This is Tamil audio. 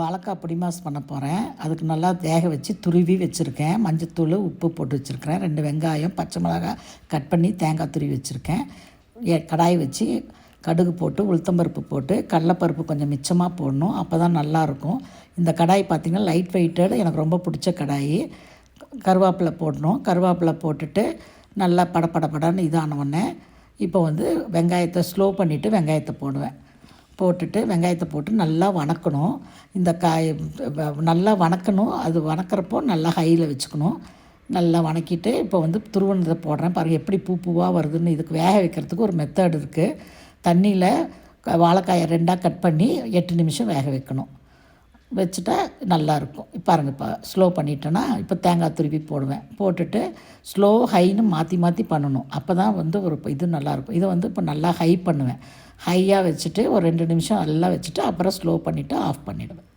வாழைக்காய் பொடிமாஸ் பண்ண போகிறேன் அதுக்கு நல்லா வேக வச்சு துருவி வச்சுருக்கேன். மஞ்சத்தூள் உப்பு போட்டு வச்சுருக்கிறேன். ரெண்டு வெங்காயம் பச்சை மிளகாய் கட் பண்ணி தேங்காய் துருவி வச்சுருக்கேன். ஏ கடாய் வச்சு கடுகு போட்டு உளுத்தம்பருப்பு போட்டு கடலப்பருப்பு கொஞ்சம் மிச்சமாக போடணும். அப்போ தான் நல்லாயிருக்கும். இந்த கடாய் பார்த்திங்கன்னா லைட் வெயிட்டட். எனக்கு ரொம்ப பிடிச்ச கடாய். கருவேப்பிலை போடணும். கருவேப்பிலை போட்டுட்டு நல்லா படப்படப்படன்னு இதான உடனே இப்போ வந்து வெங்காயத்தை ஸ்லோ பண்ணிவிட்டு வெங்காயத்தை போடுவேன். போட்டுட்டு வெங்காயத்தை போட்டு நல்லா வணக்கணும். இந்த காய் நல்லா வணக்கணும். அது வணக்கிறப்போ நல்லா ஹையில் வச்சுக்கணும். நல்லா வணக்கிட்டு இப்போ வந்து துருவனத்தை போடுறேன். பாருங்கள் எப்படி பூ பூவாக வருதுன்னு இதுக்கு வேக வைக்கிறதுக்கு ஒரு மெத்தட் இருக்குது தண்ணியில் வாழைக்காயை ரெண்டாக கட் பண்ணி எட்டு நிமிஷம் வேக வைக்கணும். வச்சுட்டா நல்லாயிருக்கும் பாருங்கள் இப்போ ஸ்லோ பண்ணிட்டேன்னா இப்போ தேங்காய் துருவி போடுவேன். போட்டுட்டு ஸ்லோ ஹைன்னு மாற்றி மாற்றி பண்ணணும். அப்போ தான் வந்து ஒரு இது நல்லாயிருக்கும் இதை வந்து இப்போ நல்லா ஹை பண்ணுவேன். ஹையாக வச்சுட்டு ஒரு ரெண்டு நிமிஷம் நல்லா வச்சுட்டு அப்புறம் ஸ்லோ பண்ணிவிட்டு ஆஃப் பண்ணிவிடுவேன்